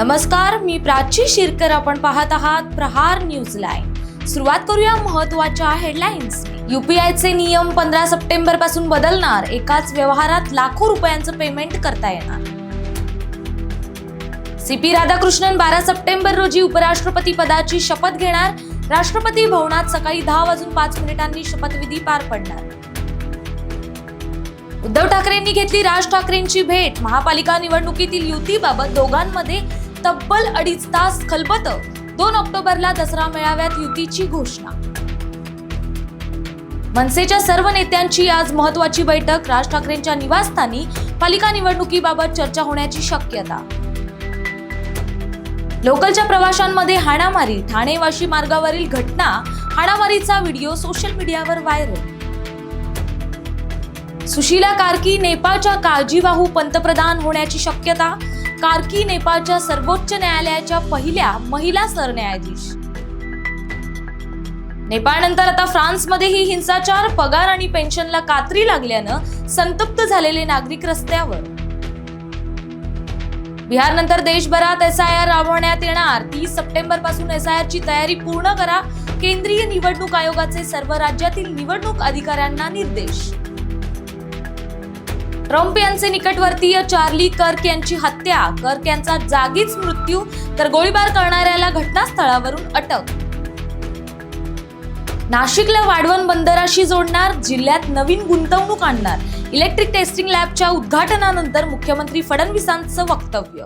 नमस्कार मी प्राची शिरकर. आपण पाहत आहात प्रहार न्यूज लाईव्ह. सुरुवात करूया महत्त्वाच्या हेडलाईन्स. युपीआयचे नियम पंधरा सप्टेंबरपासून बदलणार. एकाच व्यवहारात लाखो रुपयांचं पेमेंट करता येणार. सीपी राधाकृष्णन बारा सप्टेंबर रोजी उपराष्ट्रपती पदाची शपथ घेणार. राष्ट्रपती भवनात सकाळी दहा वाजून पाच मिनिटांनी शपथविधी पार पडणार. उद्धव ठाकरेंनी घेतली राज ठाकरेंची भेट. महापालिका निवडणुकीतील युतीबाबत दोघांमध्ये तब्बल अडीच तास खलबत दोन ऑक्टोबरला दसरा मेळाव्यात युतीची घोषणा. मनसेच्या सर्व नेत्यांची आज महत्वाची बैठक. राज ठाकरेंच्या निवासस्थानी पालिका निवडणुकीबाबत चर्चा होण्याची शक्यता. लोकलच्या प्रवाशांमध्ये हाणामारी. ठाणे वाशी मार्गावरील घटना. हाणामारीचा व्हिडिओ सोशल मीडियावर व्हायरल. सुशीला कार्की नेपाळच्या काळजीवाहू पंतप्रधान होण्याची शक्यता. कार्की नेपाळच्या सर्वोच्च न्यायालयाच्या पहिल्या महिला सरन्यायाधीश. नेपाळनंतर आता फ्रान्समध्येही हिंसाचार पगार आणि पेन्शनला कात्री लागल्यानं संतप्त झालेले नागरिक रस्त्यावर. बिहारनंतर देशभरात एस आय आर राबवण्यात येणार. तीस सप्टेंबरपासून एस आय आर ची तयारी पूर्ण करा. केंद्रीय निवडणूक आयोगाचे सर्व राज्यातील निवडणूक अधिकाऱ्यांना निर्देश. ट्रम्प यांचे निकटवर्तीय चार्ली कर्क यांची हत्या. कर्क यांचा जागीच मृत्यू तर गोळीबार करणाऱ्याला घटनास्थळावरून अटक. नाशिकला वाढवण बंदराशी जोडणार जिल्ह्यात नवीन गुंतवणूक आणणार. इलेक्ट्रिक टेस्टिंग लॅबच्या उद्घाटनानंतर मुख्यमंत्री फडणवीसांचं वक्तव्य.